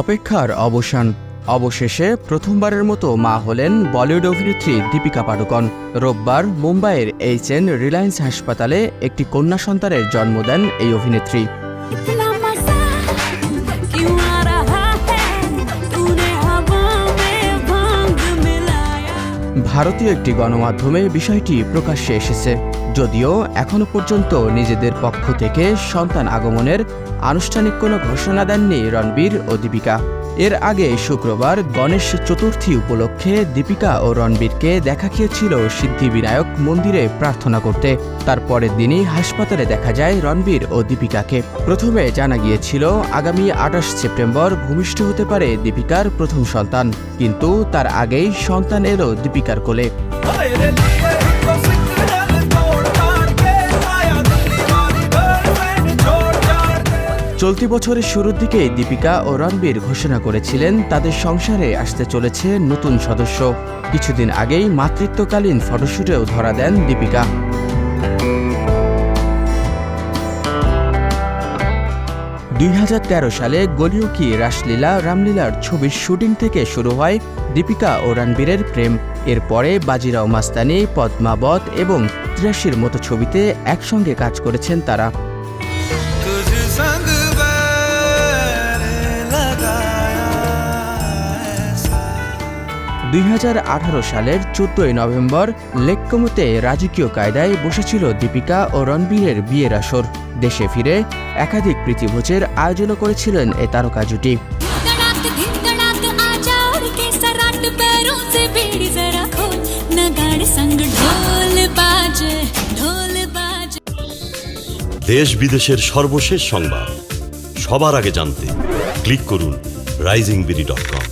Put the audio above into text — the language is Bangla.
অপেক্ষার অবসান। অবশেষে প্রথমবারের মতো মা হলেন বলিউড অভিনেত্রী দীপিকা পাডুকন। রোববার মুম্বাইয়ের এইচ এন রিলায়েন্স হাসপাতালে একটি কন্যা সন্তানের জন্ম দেন এই অভিনেত্রী। ভারতীয় একটি গণমাধ্যমে বিষয়টি প্রকাশ্যে এসেছে। যদিও এখনও পর্যন্ত নিজেদের পক্ষ থেকে সন্তান আগমনের আনুষ্ঠানিক কোনো ঘোষণা দেননি রণবীর ও দীপিকা। এর আগে শুক্রবার গণেশ চতুর্থী উপলক্ষে দীপিকা ও রণবীরকে দেখা গিয়েছিল সিদ্ধিবিনায়ক মন্দিরে প্রার্থনা করতে। তার পরের দিনই হাসপাতালে দেখা যায় রণবীর ও দীপিকাকে। প্রথমে জানা গিয়েছিল, আগামী আঠাশ সেপ্টেম্বর ভূমিষ্ঠ হতে পারে দীপিকার প্রথম সন্তান। কিন্তু তার আগেই সন্তান এলো দীপিকার কোলে। চলতি বছরের শুরুর দিকে দীপিকা ও রণবীর ঘোষণা করেছিলেন, তাদের সংসারে আসতে চলেছে নতুন সদস্য। কিছুদিন আগেই মাতৃত্বকালীন ফটোশুটেও ধরা দেন দীপিকা। দুই হাজার তেরো সালে গলিও কি রাসলীলা, রামলীলার ছবির শুটিং থেকে শুরু হয় দীপিকা ও রণবীরের প্রেম। এরপরে বাজিরাও মাস্তানি, পদ্মাবত এবং ত্রিয়াশির মতো ছবিতে একসঙ্গে কাজ করেছেন তারা। দুই হাজার আঠারো সালের চোদ্দই নভেম্বর লেকমুতে রাজকীয় কায়দায় বসেছিল দীপিকা ও রণবীরের বিয়ের আসর। দেশে ফিরে একাধিক প্রীতিভোজের আয়োজন করেছিলেন এ তারকা জুটি। দেশ বিদেশের সর্বশেষ সংবাদ সবার আগে জানতে ক্লিক করুন রাইজিং বিডি ডট কম